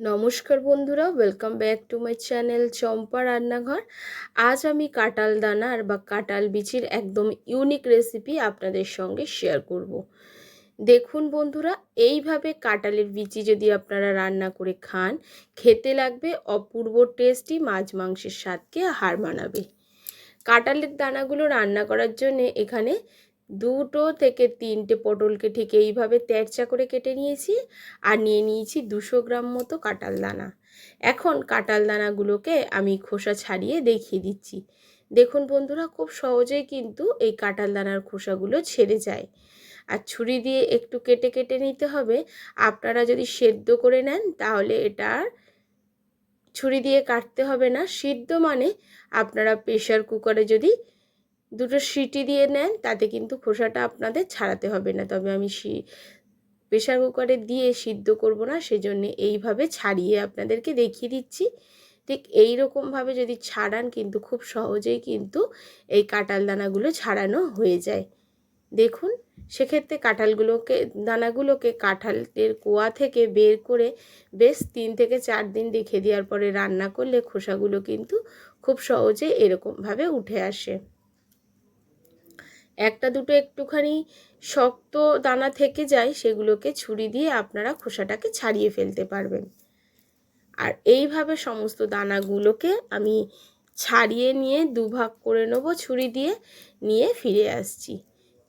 নমস্কার বন্ধুরা welcome back to my channel Champa রান্নাঘর আজ আমি কাঁটাল দানার বা কাঁটাল বিচির একদম ইউনিক রেসিপি আপনাদের সঙ্গে শেয়ার করব। দেখুন বন্ধুরা, এইভাবে কাঁটালের বিচি যদি আপনারা রান্না করে খান, খেতে লাগবে, অপূর্ব টেস্টি মাছ মাংসের স্বাদকে হার মানাবে কাঁটালের দানাগুলো রান্না করার জন্য এখানে দুটো থেকে তিনটে পটলকে ঠিক এইভাবে তেরচা করে কেটে নিয়েছি আর নিয়ে নিয়েছি দুশো গ্রাম মতো কাঁটাল দানা। এখন কাঁটাল দানাগুলোকে আমি খোসা ছাড়িয়ে দেখিয়ে দিচ্ছি। দেখুন বন্ধুরা, খুব সহজেই কিন্তু এই কাঁটাল দানার খোসাগুলো ছেড়ে যায়। আর ছুরি দিয়ে একটু কেটে কেটে নিতে হবে। আপনারা যদি সেদ্ধ করে নেন, তাহলে এটা ছুরি দিয়ে কাটতে হবে না। সিদ্ধ মানে আপনারা প্রেশার কুকারে যদি দুটো সিটি দিয়ে নেন, তাতে কিন্তু খোসাটা আপনাদের ছাড়াতে হবে না। তবে আমি সি প্রেশার কুকারে দিয়ে সিদ্ধ করব না, সেজন্য এইভাবে ছাড়িয়ে আপনাদেরকে দেখিয়ে দিচ্ছি। ঠিক এই রকমভাবে যদি ছাড়ান কিন্তু খুব সহজেই কিন্তু এই কাঁটাল দানাগুলো ছাড়ানো হয়ে যায়। দেখুন, সেক্ষেত্রে কাঁঠালগুলোকে, দানাগুলোকে কাঁঠালের কোয়া থেকে বের করে বেশ তিন থেকে চার দিন রেখে দেওয়ার পরে রান্না করলে খোসাগুলো কিন্তু খুব সহজে এরকমভাবে উঠে আসে। একটা দুটো একটুখানি শক্ত দানা থেকে যায়, সেগুলোকে ছুরি দিয়ে আপনারা খোসাটাকে ছাড়িয়ে ফেলতে পারবেন। আর এইভাবে সমস্ত দানাগুলোকে আমি ছাড়িয়ে নিয়ে দুভাগ করে নেব, ছুরি দিয়ে নিয়ে ফিরে আসছি।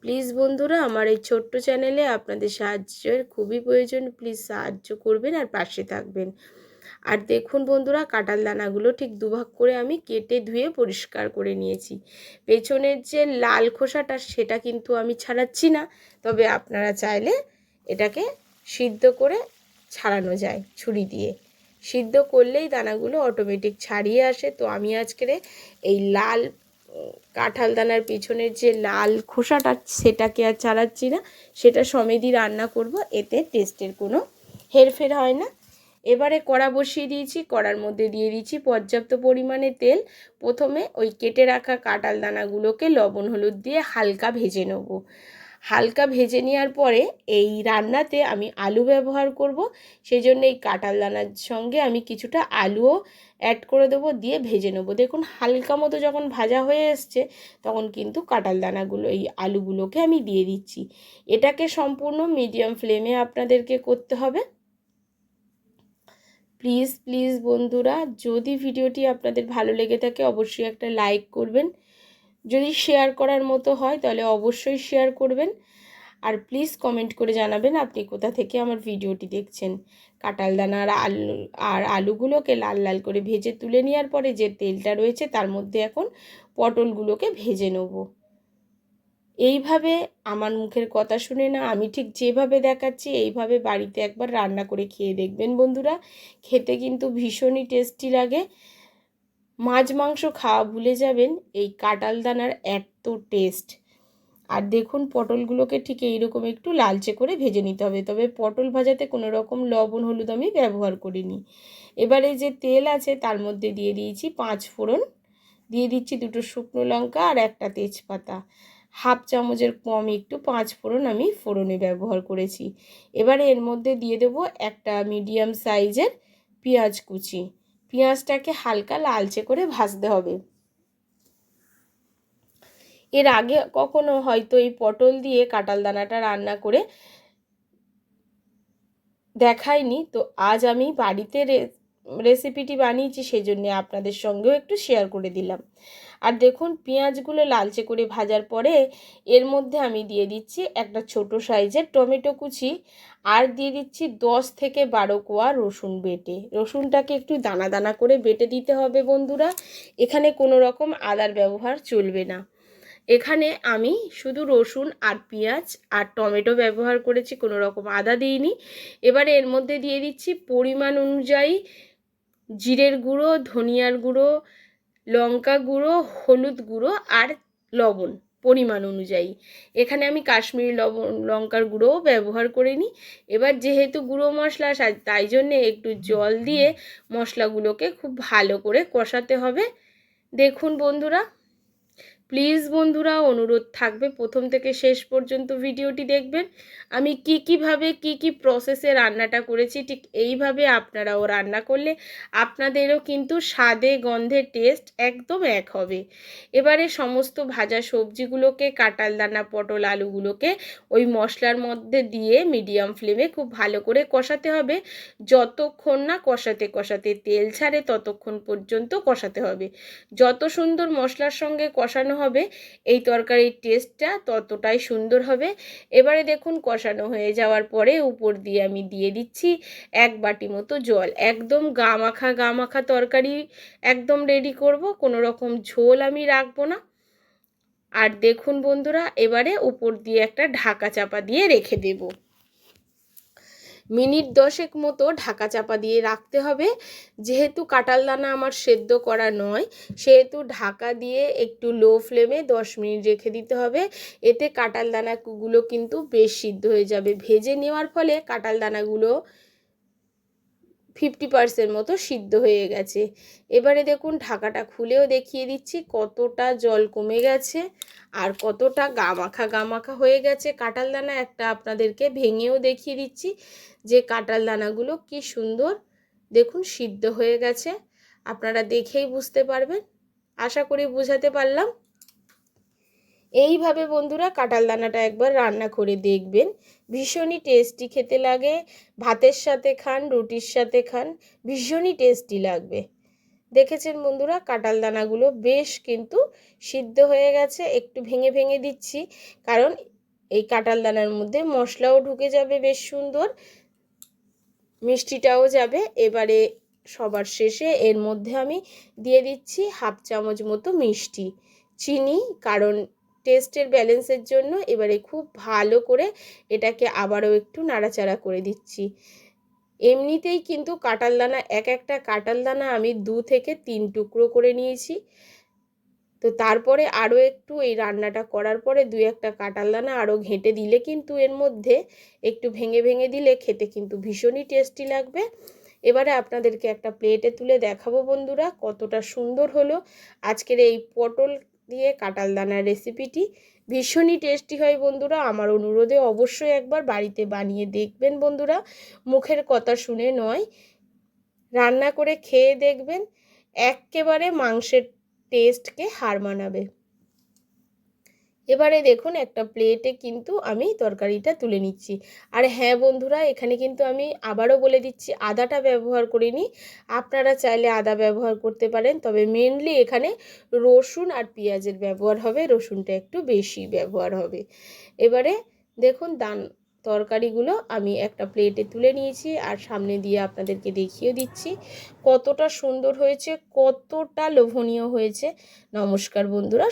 প্লিজ বন্ধুরা, আমার এই ছোট্ট চ্যানেলে আপনাদের সাহায্যের খুবই প্রয়োজন। প্লিজ সাহায্য করবেন আর পাশে থাকবেন। আর দেখুন বন্ধুরা কাঁটাল দানাগুলো ঠিক দুভাগ করে আমি কেটে ধুয়ে পরিষ্কার করে নিয়েছি। পেছনের যে লাল খোসাটা সেটা কিন্তু আমি ছাড়াচ্ছি না, তবে আপনারা চাইলে এটাকে সিদ্ধ করে ছাড়ানো যায় ছুরি দিয়ে। সিদ্ধ করলেই দানাগুলো অটোমেটিক ছাড়িয়ে আসে। তো আমি আজকের এই লাল কাঁঠাল দানার পিছনের যে লাল খোসাটা সেটাকে আর ছাড়াচ্ছি না, সেটা সমেতই রান্না করব, এতে টেস্টের কোনো হেরফের হয় না। এবারে কড়া বসিয়ে দিয়েছি, কড়ার মধ্যে দিয়ে দিয়েছি পর্যাপ্ত পরিমাণে তেল। প্রথমে ওই কেটে রাখা কাঁটাল দানাগুলোকে লবণ, হলুদ দিয়ে হালকা ভেজে নেব। হালকা ভেজে নেওয়ার পরে এই রান্নাতে আমি আলু ব্যবহার করব। সেই জন্য এই কাঁটাল দানার সঙ্গে আমি কিছুটা আলুও অ্যাড করে দেবো, দিয়ে ভেজে নেব। দেখুন, হালকা মতো যখন ভাজা হয়ে এসছে, তখন কিন্তু কাঁটাল দানাগুলো, এই আলুগুলোকে আমি দিয়ে দিচ্ছি। এটাকে সম্পূর্ণ মিডিয়াম ফ্লেমে আপনাদেরকে করতে হবে। প্লিজ প্লিজ বন্ধুরা, যদি ভিডিওটি আপনাদের ভালো লেগে থাকে, অবশ্যই একটা লাইক করবেন। যদি শেয়ার করার মতো হয়, তাহলে অবশ্যই শেয়ার করবেন। আর প্লিজ কমেন্ট করে জানাবেন, আপনি কোথা থেকে আমার ভিডিওটি দেখছেন। কাঁটাল দানা আর আলু, আর আলুগুলোকে লাল লাল করে ভেজে তুলে নেওয়ার পরে যে তেলটা রয়েছে, তার মধ্যে এখন পটলগুলোকে ভেজে নেব। এইভাবে আমার মুখের কথা শুনে না আমি ঠিক যেভাবে দেখাচ্ছি, এইভাবে বাড়িতে একবার রান্না করে খেয়ে দেখবেন বন্ধুরা। খেতে কিন্তু ভীষণই টেস্টি লাগে। মাছ মাংস খাওয়া ভুলে যাবেন, এই কাটাল দানার এত টেস্ট আর দেখুন পটলগুলোকে ঠিক এইরকম একটু লালচে করে ভেজে নিতে হবে, তবে পটল ভাজাতে কোনো রকম লবণ হলুদ আমি ব্যবহার করিনি। এবারে যে তেল আছে তার মধ্যে দিয়ে দিয়েছি পাঁচ ফোড়ন, দিয়ে দিচ্ছি দুটো শুকনো লঙ্কা আর একটা তেজপাতা। হাফ চামচের কম একটু পাঁচ ফোড়ন আমি ফোড়নে ব্যবহার করেছি। এবারে এর মধ্যে দিয়ে দেবো একটা মিডিয়াম সাইজের পেঁয়াজ কুচি। পেঁয়াজটাকে হালকা লালচে করে ভাজতে হবে। এর আগে কখনো হয়তো এই পটল দিয়ে কাটাল দানাটা রান্না করে দেখাইনি, তো আজ আমি বাড়িতে রেসিপিটি বানিয়েছি সেই জন্যে আপনাদের সঙ্গেও একটু শেয়ার করে দিলাম। আর দেখুন, পেঁয়াজগুলো লালচে করে ভাজার পরে এর মধ্যে আমি দিয়ে দিচ্ছি একটা ছোট সাইজের টমেটো কুচি আর দিয়ে দিচ্ছি দশ থেকে বারো কোয়া রসুন বেটে। রসুনটাকে একটু দানা দানা করে বেটে দিতে হবে বন্ধুরা, এখানে কোনো রকম আদার ব্যবহার চলবে না। এখানে আমি শুধু রসুন আর পেঁয়াজ আর টমেটো ব্যবহার করেছি, কোনো রকম আদা দিইনি। এবারে এর মধ্যে দিয়ে দিচ্ছি পরিমাণ অনুযায়ী জিরের গুঁড়ো, ধনিয়ার গুঁড়ো, লঙ্কা গুঁড়ো, হলুদ গুঁড়ো আর লবণ পরিমাণ অনুযায়ী। এখানে আমি কাশ্মীরি লবণ লঙ্কার গুঁড়োও ব্যবহার করে নিই। এবার যেহেতু গুঁড়ো মশলা তাই জন্যে একটু জল দিয়ে মশলাগুলোকে খুব ভালো করে কষাতে হবে। দেখুন বন্ধুরা প্লিজ বন্ধুরা, অনুরোধ থাকবে প্রথম থেকে শেষ পর্যন্ত ভিডিওটি দেখবেন। আমি কি কীভাবে, কি কি প্রসেসে রান্নাটা করেছি, ঠিক এইভাবে আপনারাও রান্না করলে আপনাদেরও কিন্তু স্বাদে, গন্ধে টেস্ট একদম এক হবে। এবারে সমস্ত ভাজা সবজিগুলোকে কাটাল দানা পটল, আলুগুলোকে ওই মশলার মধ্যে দিয়ে মিডিয়াম ফ্লেমে খুব ভালো করে কষাতে হবে। যতক্ষণ না কষাতে কষাতে তেল ছাড়ে, ততক্ষণ পর্যন্ত কষাতে হবে। যত সুন্দর মশলার সঙ্গে কষানো হবে। এই তরকারির টেস্টটা ততটাই সুন্দর হবে। এবারে দেখুন কষানো হয়ে যাওয়ার পরে উপর দিয়ে আমি দিয়ে দিচ্ছি এক বাটি মতো জল। একদম গা মাখা গা মাখা তরকারি একদম রেডি করব, কোনো রকম ঝোল আমি রাখব না। আর দেখুন বন্ধুরা, এবারে উপর দিয়ে একটা ঢাকা চাপা দিয়ে রেখে দেব। মিনিট দশেক মতো ঢাকা চাপা দিয়ে রাখতে হবে। যেহেতু কাঁঠাল দানা আমার সেদ্ধ করা নয়, সেহেতু ঢাকা দিয়ে একটু লো ফ্লেমে দশ মিনিট রেখে দিতে হবে। এতে কাঁঠাল দানাগুলো কিন্তু বেশ সিদ্ধ হয়ে যাবে। ভেজে নেওয়ার ফলে কাঁঠাল দানাগুলো ফিফটি পার্সেন্ট মতো সিদ্ধ হয়ে গেছে। এবারে দেখুন, ঢাকাটা খুলেও দেখিয়ে দিচ্ছি, কতটা জল কমে গেছে আর কতটা গামাখা গামাখা হয়ে গেছে। কাঁঠাল দানা একটা আপনাদেরকে ভেঙেও দেখিয়ে দিচ্ছি যে কাঁঠাল দানাগুলো কি সুন্দর, দেখুন, সিদ্ধ হয়ে গেছে। আপনারা দেখেই বুঝতে পারবেন। আশা করি বুঝাতে পারলাম। এইভাবে বন্ধুরা কাঁঠাল দানাটা একবার রান্না করে দেখবেন। ভীষণই টেস্টি খেতে লাগে, ভাতের সাথে খান, রুটির সাথে খান, ভীষণই টেস্টি লাগবে। দেখেছেন বন্ধুরা কাঁঠাল দানাগুলো বেশ কিন্তু সিদ্ধ হয়ে গেছে, একটু ভেঙে ভেঙে দিচ্ছি, কারণ এই কাঁঠাল দানার মধ্যে মশলাও ঢুকে যাবে বেশ সুন্দর, মিষ্টিটাও যাবে। এবারে সবার শেষে এর মধ্যে আমি দিয়ে দিচ্ছি হাফ চামচ মতো মিষ্টি, চিনি, কারণ টেস্টের ব্যালেন্সের জন্য এবারে খুব ভালো করে এটাকে আবারও একটু নাড়াচাড়া করে দিচ্ছি। এমনিতেই কিন্তু কাঁটাল দানা, এক একটা কাঁটাল দানা আমি দু থেকে তিন টুকরো করে নিয়েছি। তো তারপরে আরও একটু এই রান্নাটা করার পরে দুই একটা কাঁটাল দানা আরও ঘেঁটে দিলে কিন্তু এর মধ্যে একটু ভেঙে ভেঙে দিলে খেতে কিন্তু ভীষণই টেস্টি লাগবে। এবারে আপনাদেরকে একটা প্লেটে তুলে দেখাবো বন্ধুরা কতটা সুন্দর হলো। আজকের এই পটল দিয়ে কাঁটাল দানার রেসিপিটি ভীষণই টেস্টি হয় বন্ধুরা। আমার অনুরোধে অবশ্যই একবার বাড়িতে বানিয়ে দেখবেন বন্ধুরা। মুখের কথা শুনে নয়, রান্না করে খেয়ে দেখবেন। একেবারে মাংসের টেস্টকে হার মানাবে। এবারে দেখুন একটা প্লেটে কিন্তু আমি তরকারিটা তুলে নিচ্ছি। আর হ্যাঁ বন্ধুরা, এখানে কিন্তু আমি আবারও বলে দিচ্ছি, আদাটা ব্যবহার করিনি আপনারা চাইলে আদা ব্যবহার করতে পারেন, তবে মেনলি এখানে রসুন আর পেঁয়াজের ব্যবহার হবে, রসুনটা একটু বেশি ব্যবহার হবে। এবারে দেখুন দান, তরকারিগুলো আমি একটা প্লেটে তুলে নিয়েছি, আর সামনে দিয়ে আপনাদেরকে দেখিয়ে দিচ্ছি কতটা সুন্দর হয়েছে, কতটা লোভনীয় হয়েছে। নমস্কার বন্ধুরা